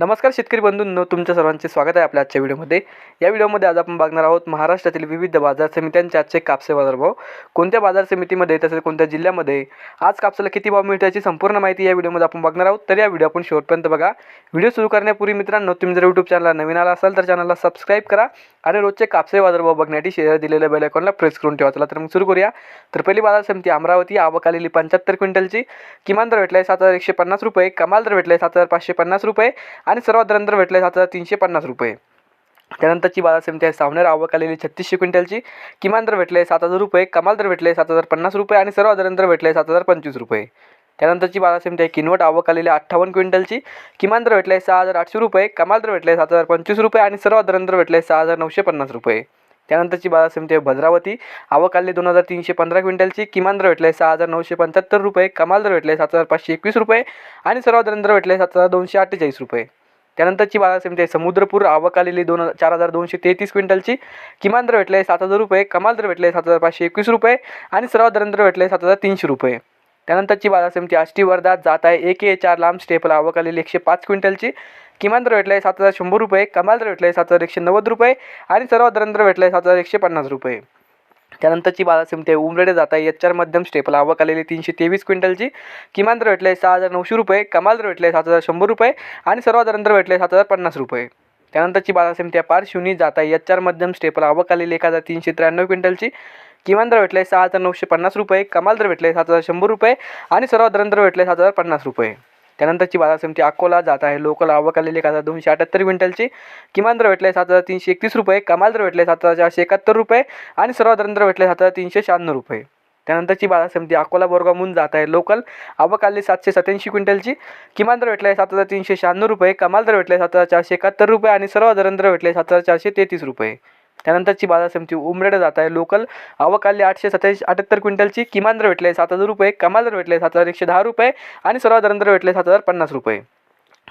नमस्कार शेतकरी बंधूंनो तुमच्या सर्वांचे स्वागत आहे आपल्या आजच्या व्हिडिओमध्ये. या व्हिडिओमध्ये आज आपण बघणार आहोत महाराष्ट्रातील विविध बाजार समित्यांचे आजचे कापसे बाजारभाव. कोणत्या बाजार समितीमध्ये तसेच कोणत्या जिल्ह्यामध्ये? आज कापसाला किती भाव मिळतो याची संपूर्ण माहिती या व्हिडिओमध्ये आपण बघणार आहोत. तर या व्हिडिओ आपण शेवटपर्यंत बघा. व्हिडिओ सुरू करण्यापूर्वी मित्रांनो तुम्ही जर यूट्यूब चॅनलला नवीन आला असाल तर चॅनलला सबस्क्राईब करा आणि रोजचे कापसे बाजारभाव बघण्यासाठी शेअर दिलेल्या बेल आयकॉनला प्रेस करून ठेवा. चला तर मग सुरू करूया. तर पहिली बाजार समिती अमरावती आवक आलेली पंच्याहत्तर क्विंटलची. किमान दर भेटला आहे सात हजार एकशे पन्नास रुपये कमाल दर भेटला आहे सात हजार पाचशे पन्नास रुपये. आणि सर्वात दर भेटला आहे सात हजार तीनशे पन्नास रुपये. त्यानंतरची बाजार समिती आहे सावनेर आवक आलेली छत्तीसशे क्विंटलची. किमान दर भेटले सात हजार रुपये कमाल दर भेटले सात हजार पन्नास रुपये आणि सर्वात दर भेटले सात हजार पंचवीस रुपये. त्यानंतरची बाजार समिती आहे किनवट आवक आलेली अठ्ठावन्न क्विंटलची. किमान दर भेटले सहा हजार आठशे रुपये कमाल दर भेटले सात हजार पंचवीस रुपये आणि सर्वात दर भेटले सहा हजार नऊशे पन्नास रुपये. त्यानंतरची बाजार समिती आहे भद्रावती. आवक दोन हजार तीनशे पंधरा क्विंटलची. किमान दर भेटले सहा हजार नऊशे पंच्याहत्तर रुपये. कमाल दर भेटले सात हजार पाचशे एकवीस रुपये. आणि सर्वात दर भेटले सात हजार दोनशे अठ्ठेचाळीस रुपये. त्यानंतरची बाजार समिती आहे समुद्रपूर. आवक आलेली दोन चार हजार दोनशे तेहतीस क्विंटलची. किमान दर भेटले सात हजार रुपये. कमाल दर भेटले सात हजार पाचशे एकवीस रुपये. आणि सर्वात दर भेटले सात हजार तीनशे रुपये. त्यानंतरची बाजार समिती आष्टी वर्धात जात आहे. एक ए चार लांब स्टेपल आवक आलेली एकशे पाच क्विंटलची. किमान दर भेटले सात हजार शंभर रुपये. कमाल दर भेटले सात हजार एकशे नव्वद रुपये. आणि सर्वात भेटला भेटले सात हजार एकशे पन्नास रुपये. त्यानंतरची बाजार समिती आहे. उमरेडे जात आहे. एच चार मध्यम स्टेपल आवक आलेली तीनशे तेवीस क्विंटलची. किमान दर भेटले सहा हजार नऊशे रुपये. कमाल दर भेटले सात हजार शंभर रुपये. आणि सर्वात भेटला भेटले सात हजार पन्नास रुपये. त्यानंतरची बाजार समिती आहे. पारशिवनी जात आहे. एच चार मध्यम स्टेपल आवक आलेली एक हजार तीनशे त्र्याण्णव क्विंटलची. किमान दर भेटले सहा हजार नऊशे पन्नास रुपये कमाल दर भेटले सात हजार शंभर रुपये आणि सर्वात दर भेटले सात हजार पन्नास रुपये. त्यानंतरची बाजार समिती अकोला जात आहे. लोकल आवक आलेली एक हजार दोनशे अठ्याहत्तर क्विंटलची. किमान दर भेटले सात हजार तीनशे एकतीस रुपये कमाल दर भेटले सात हजार चारशे एकाहत्तर रुपये आणि सर्वात दर भेटले सात हजार तीनशे शहाण्णव रुपये. त्यानंतरची बाजार समिती अकोला बोरगावहून जात आहे. लोकल आवक आलेली सातशे सत्याऐंशी क्विंटलची. किमान दर भेटले सात हजार तीनशे शहाण्णव रुपये कमाल दर भेटले सात हजार चारशे एकाहत्तर रुपये आणि सर्व दर भेटले सात हजार चारशे तेहतीस रुपये. त्यानंतरची बाजार समिती उमरेड जात आहे. लोकल आवक आली आठशे सत्याऐंशी अठ्याहत्तर क्विंटलची किमान दर भेटले सात हजार रुपये कमाल दर भेटले सात हजार एकशे दहा रुपये आणि सर्वात दर भेटले सात हजार पन्नास रुपये.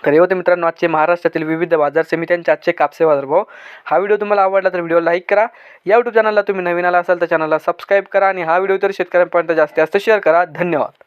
तर हे होते मित्रांनो आजचे महाराष्ट्रातील विविध बाजार समित्यांचे आजचे कापसे बाजारभाव. हा व्हिडिओ तुम्हाला आवडला तर व्हिडिओ लाईक करा. या यूट्यूब चॅनलला तुम्ही नवीन आला असाल तर चॅनलला सबस्क्राईब करा आणि हा व्हिडिओ तर शेतकऱ्यांपर्यंत जास्तीत जास्त शेअर करा. धन्यवाद.